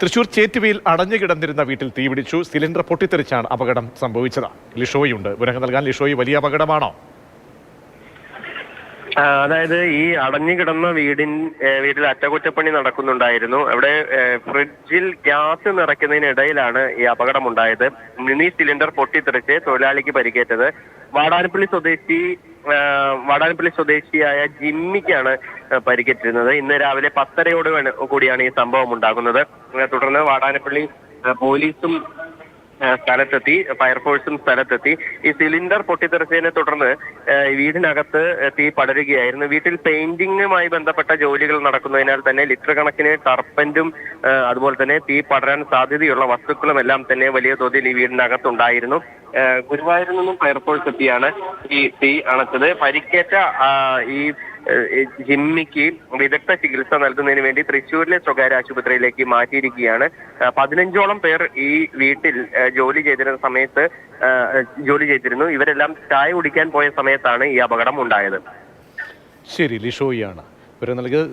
തൃശൂർ ചേറ്റുവയിൽ അടഞ്ഞു കിടന്നിരുന്ന വീട്ടിൽ തീപിടിച്ചു സിലിണ്ടർ പൊട്ടിത്തെറിച്ചാണ് അപകടം സംഭവിച്ചത്. ലിഷോയുണ്ട്. വിവരങ്ങൾ നൽകാൻ ലിഷോയി വലിയ അപകടമാണോ? അതായത് ഈ അടഞ്ഞു കിടന്ന വീടിൻ വീട്ടിൽ അറ്റകുറ്റപ്പണി നടക്കുന്നുണ്ടായിരുന്നു. അവിടെ ഫ്രിഡ്ജിൽ ഗ്യാസ് നിറയ്ക്കുന്നതിനിടയിലാണ് ഈ അപകടമുണ്ടായത്. മിനി സിലിണ്ടർ പൊട്ടിത്തെറിച്ച് തൊഴിലാളിക്ക് പരിക്കേറ്റത്. വാടാനപ്പള്ളി സ്വദേശി വാടാനപ്പള്ളി സ്വദേശിയായ ജിമ്മിക്കാണ് പരിക്കേറ്റിരുന്നത്. ഇന്ന് രാവിലെ പത്തരയോട് കൂടിയാണ് ഈ സംഭവം ഉണ്ടാകുന്നത്. തുടർന്ന് വാടാനപ്പള്ളി പോലീസും സ്ഥലത്തെത്തി ഫയർഫോഴ്സും സ്ഥലത്തെത്തി. ഈ സിലിണ്ടർ പൊട്ടിത്തെറിച്ചതിനെ തുടർന്ന് വീടിനകത്ത് തീ പടരുകയായിരുന്നു. വീട്ടിൽ പെയിന്റിങ്ങുമായി ബന്ധപ്പെട്ട ജോലികൾ നടക്കുന്നതിനാൽ തന്നെ ലിറ്റർ കണക്കിന് ടർപ്പന്റും അതുപോലെ തന്നെ തീ പടരാൻ സാധ്യതയുള്ള വസ്തുക്കളും എല്ലാം തന്നെ വലിയ തോതിൽ ഈ വീടിനകത്തുണ്ടായിരുന്നു. ഗുരുവായൂരിൽ നിന്നും ഫയർഫോഴ്സ് എത്തിയാണ് ഈ തീ അണച്ചത്. പരിക്കേറ്റ ഈ ജിമ്മിക്ക് വിദഗ്ധ ചികിത്സ നൽകുന്നതിന് വേണ്ടി തൃശ്ശൂരിലെ സ്വകാര്യ ആശുപത്രിയിലേക്ക് മാറ്റിയിരിക്കുകയാണ്. പതിനഞ്ചോളം പേർ ഈ വീട്ടിൽ ജോലി ചെയ്തിരുന്ന സമയത്ത് ജോലി ചെയ്തിരുന്നു. ഇവരെല്ലാം ചായ കുടിക്കാൻ പോയ സമയത്താണ് ഈ അപകടം ഉണ്ടായത്. ശരി ലിഷോയാണ് ഇവരെ നൽകിയത്.